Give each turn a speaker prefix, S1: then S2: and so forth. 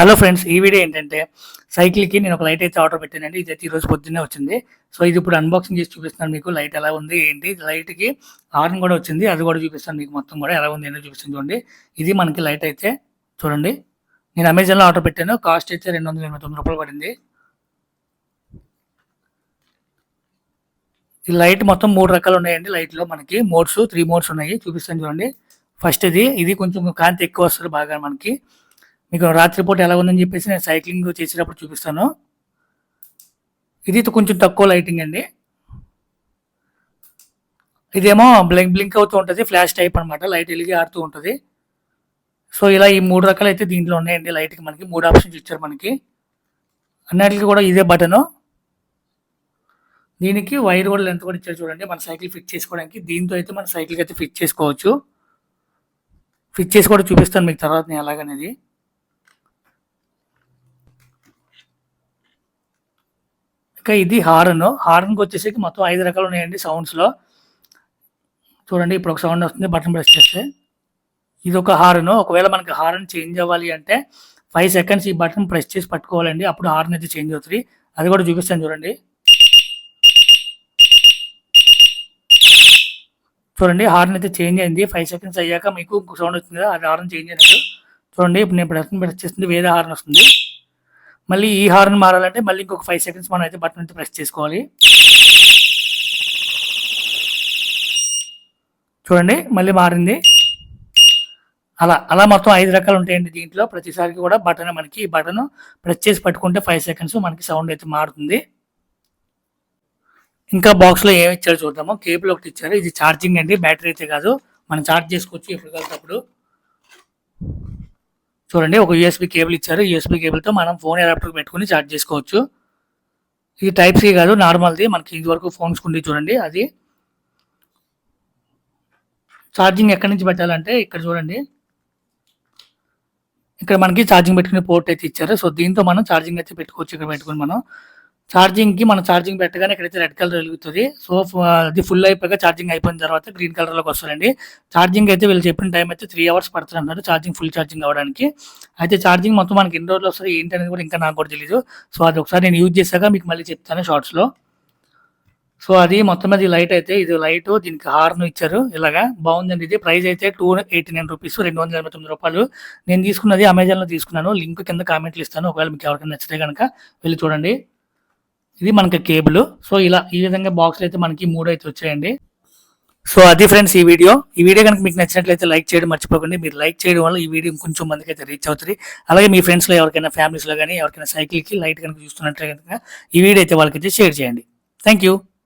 S1: Hello friends ఈ video ఏంటంటే సైకిల్కి నేను ఒక లైట్ అయితే ఆర్డర్ పెట్టానండి. ఇది అయితే ఈరోజు పొద్దున్నే వచ్చింది. సో ఇది ఇప్పుడు అన్బాక్సింగ్ చేసి చూపిస్తాను మీకు. లైట్ ఎలా ఉంది ఏంటి? లైట్కి ఆర్న్ కూడా వచ్చింది. అది కూడా చూపిస్తాను మీకు మొత్తం కూడా. ఎలా ఉంది ఏంటో చూపిస్తాను చూడండి. ఇది మనకి లైట్ అయితే చూడండి. నేను అమెజాన్లో ఆర్డర్ పెట్టాను. కాస్ట్ అయితే రెండు వందల ఎనభై తొమ్మిది రూపాయలు పడింది. ఈ లైట్ మొత్తం మూడు రకాలు ఉన్నాయండి. లైట్లో మనకి మోడ్స్ త్రీ మోడ్స్ ఉన్నాయి. చూపిస్తాను చూడండి. ఫస్ట్ ఇది ఇది కొంచెం కాంతి ఎక్కువ వస్తుంది బాగా మనకి. మీకు రాత్రిపూట ఎలా ఉందని చెప్పేసి నేను సైక్లింగ్ చేసేటప్పుడు చూపిస్తాను. ఇది కొంచెం తక్కువ లైటింగ్ అండి. ఇదేమో బ్లింక్ బ్లింక్ అవుతూ ఉంటుంది ఫ్లాష్ టైప్ అనమాట లైట్ వెలిగి ఆడుతూ ఉంటుంది. సో ఇలా ఈ మూడు రకాలు అయితే దీంట్లో ఉన్నాయండి లైట్కి మనకి మూడు ఆప్షన్స్ ఇచ్చారు మనకి. అన్నిటికీ కూడా ఇదే బటను దీనికి వైర్ కూడా లెంత్ కూడా ఇచ్చారు చూడండి మన సైకిల్ ఫిట్ చేసుకోవడానికి. దీంతో అయితే మన సైకిల్కి అయితే ఫిట్ చేసుకోవచ్చు. ఫిట్ చేసి కూడా చూపిస్తాను మీకు తర్వాత నేను ఎలాగనేది. ఇంకా ఇది హార్న్. హార్న్కి వచ్చేసరికి మొత్తం ఐదు రకాలు ఉన్నాయండి సౌండ్స్లో చూడండి ఇప్పుడు ఒక సౌండ్ వస్తుంది బటన్ ప్రెస్ చేస్తే. ఇది ఒక హార్న్. ఒకవేళ మనకి హారన్ చేంజ్ అవ్వాలి అంటే ఫైవ్ సెకండ్స్ ఈ బటన్ ప్రెస్ చేసి పట్టుకోవాలండి. అప్పుడు హారన్ అయితే చేంజ్ అవుతుంది. అది కూడా చూపిస్తాను చూడండి. చూడండి హార్న్ అయితే చేంజ్ అయింది. ఫైవ్ సెకండ్స్ అయ్యాక మీకు ఇంకొక సౌండ్ వచ్చింది కదా అది హార్న్ చేంజ్ అయినట్టు. చూడండి ఇప్పుడు నేను బటన్ ప్రెస్ చేస్తుంది వేరే హార్న్ వస్తుంది. మళ్ళీ ఈ హార్న్ మారాలంటే మళ్ళీ ఇంకొక ఫైవ్ సెకండ్స్ మనం అయితే బటన్ అయితే ప్రెస్ చేసుకోవాలి. చూడండి మళ్ళీ మారింది. అలా అలా మొత్తం ఐదు రకాలు ఉంటాయండి దీంట్లో. ప్రతిసారికి కూడా బటన్ మనకి ఈ బటన్ ప్రెస్ చేసి పట్టుకుంటే ఫైవ్ సెకండ్స్ మనకి సౌండ్ అయితే మారుతుంది. ఇంకా బాక్స్లో ఏమి ఇచ్చారో చూద్దాము. కేబుల్ ఒకటి ఇచ్చారు. ఇది ఛార్జింగ్ అండి. బ్యాటరీ అయితే కాదు. మనం ఛార్జ్ చేసుకోవచ్చు ఎప్పుడు కలిసినప్పుడు చూడండి ఒక యూఎస్బి కేబుల్ ఇచ్చారు. యూఎస్బి కేబుల్తో మనం ఫోన్ అడాప్టర్ పెట్టుకుని ఛార్జ్ చేసుకోవచ్చు. ఇది టైప్ సి కాదు నార్మల్ది మనకి ఇది వరకు ఫోన్స్ ఉంది చూడండి అది. ఛార్జింగ్ ఎక్కడి నుంచి పెట్టాలంటే ఇక్కడ చూడండి. ఇక్కడ మనకి ఛార్జింగ్ పెట్టుకునే పోర్ట్ అయితే ఇచ్చారు. సో దీంతో మనం ఛార్జింగ్ అయితే పెట్టుకోవచ్చు ఇక్కడ పెట్టుకుని మనం. ఛార్జింగ్కి మనం ఛార్జింగ్ పెట్టగానే ఇక్కడైతే రెడ్ కలర్ వెలుగుతుంది. సో అది ఫుల్ అయిపోయాక ఛార్జింగ్ అయిపోయిన తర్వాత గ్రీన్ కలర్లోకి వస్తుందండి. ఛార్జింగ్ అయితే వీళ్ళు చెప్పిన టైం అయితే త్రీ అవర్స్ పడుతుంది అన్నారు ఛార్జింగ్ ఫుల్ ఛార్జింగ్ అవ్వడానికి అయితే ఛార్జింగ్ మొత్తం మనకి ఎన్ని రోజులు వస్తుంది ఏంటి అనేది కూడా ఇంకా నాకు కూడా తెలియదు సో అది ఒకసారి నేను యూజ్ చేశాక మీకు మళ్ళీ చెప్తాను షార్ట్స్లో. సో అది మొత్తం మీద లైట్ అయితే ఇది లైట్ దీనికి హార్న్ ఇచ్చారు ఇలాగా. బాగుందండి ఇది. ప్రైస్ అయితే టూ ఎయిటీ నైన్ రూపీస్ రెండు వందల ఎనభై తొమ్మిది రూపాయలు. నేను తీసుకున్నది అమెజాన్లో తీసుకున్నాను. లింక్ కింద కామెంట్లు ఇస్తాను. ఒకవేళ మీకు ఎవరికైనా నచ్చితే కనుక వెళ్ళి చూడండి. ఇది మనకి కేబుల్. సో ఇలా ఈ విధంగా బాక్స్లు అయితే మనకి మూడు అయితే వచ్చాయండి. సో అది ఫ్రెండ్స్ ఈ వీడియో. ఈ వీడియో కనుక మీకు నచ్చినట్లయితే లైక్ చేయడం మర్చిపోకండి. మీరు లైక్ చేయడం వల్ల ఈ వీడియో కొంచెం మందికి అయితే రీచ్ అవుతుంది. అలాగే మీ ఫ్రెండ్స్లో ఎవరికైనా ఫ్యామిలీస్లో కానీ ఎవరికైనా సైకిల్కి లైట్ కనుక చూస్తున్నట్లయితే కనుక ఈ వీడియో అయితే వాళ్ళకైతే షేర్ చేయండి. Thank you